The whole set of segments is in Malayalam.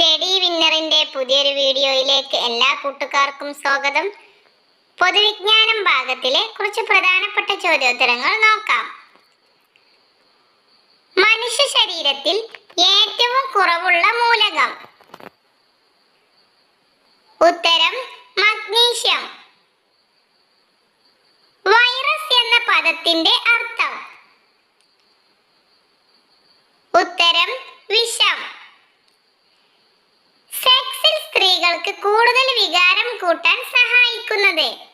സ്റ്റഡി വിന്നറിന്റെ പുതിയൊരു വീഡിയോയിലേക്ക് എല്ലാ കൂട്ടുകാർക്കും സ്വാഗതം. പൊതുവിജ്ഞാനം ഭാഗത്തിലെ കുറച്ച് പ്രധാനപ്പെട്ട ചോദ്യോത്തരങ്ങൾ നോക്കാം. മനുഷ്യ ശരീരത്തിൽ ഏറ്റവും കുറവുള്ള മൂലകം. ഉത്തരം മഗ്നീഷ്യം. വൈറസ് എന്ന പദത്തിന്റെ കൂട്ടാൻ സഹായിക്കുന്നത്.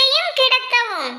கூடையும் கிடத்தவும்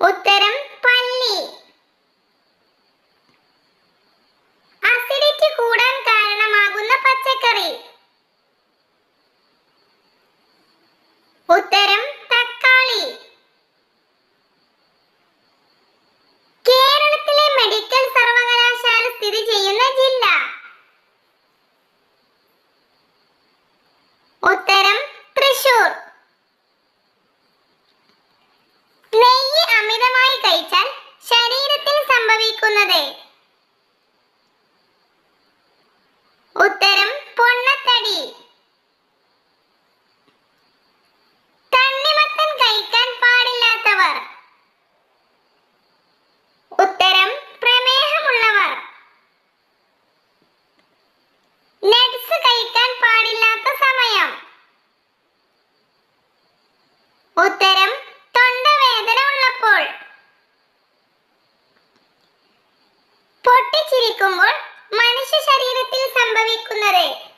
ഉത്തരം സംഭവിക്കുന്നത്.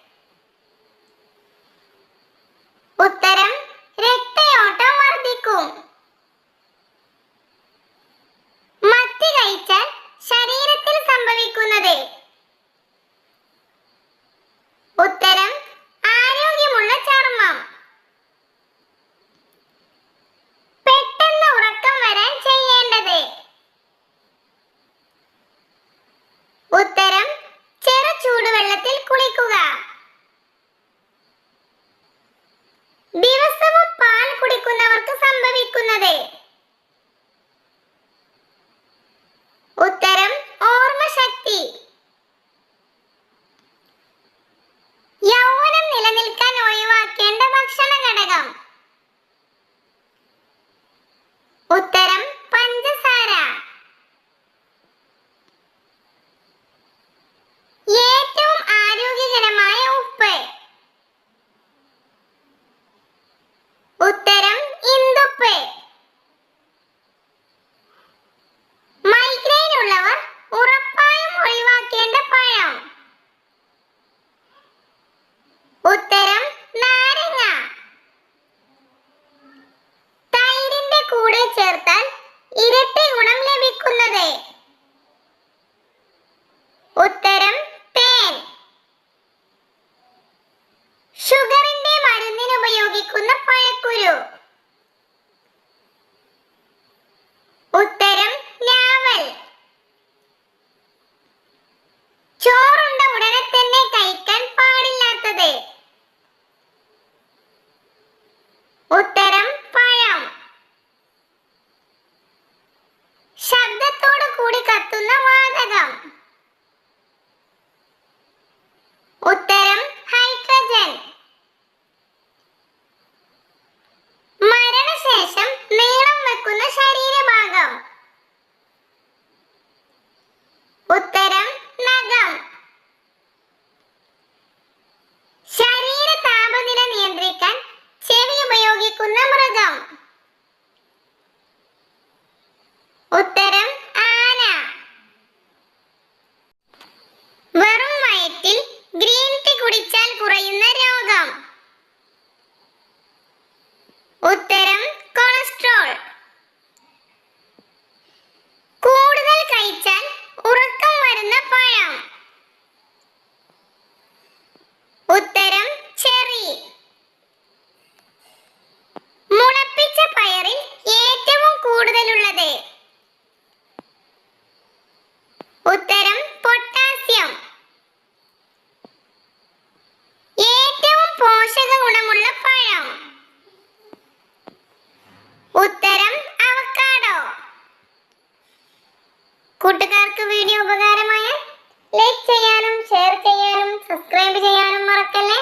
ചേർത്താൽ ഇരട്ടി ഗുണം ലഭിക്കുന്നത്. ഉത്തരം തേൻ. ഷുഗറിന്റെ മരുന്നിന് ഉപയോഗിക്കുന്ന പഴക്കുരു. നിങ്ങൾക്ക് വീഡിയോ ഉപകാരമായ ലൈക്ക് ചെയ്യാനും ഷെയർ ചെയ്യാനും സബ്സ്ക്രൈബ് ചെയ്യാനും മറക്കല്ലേ?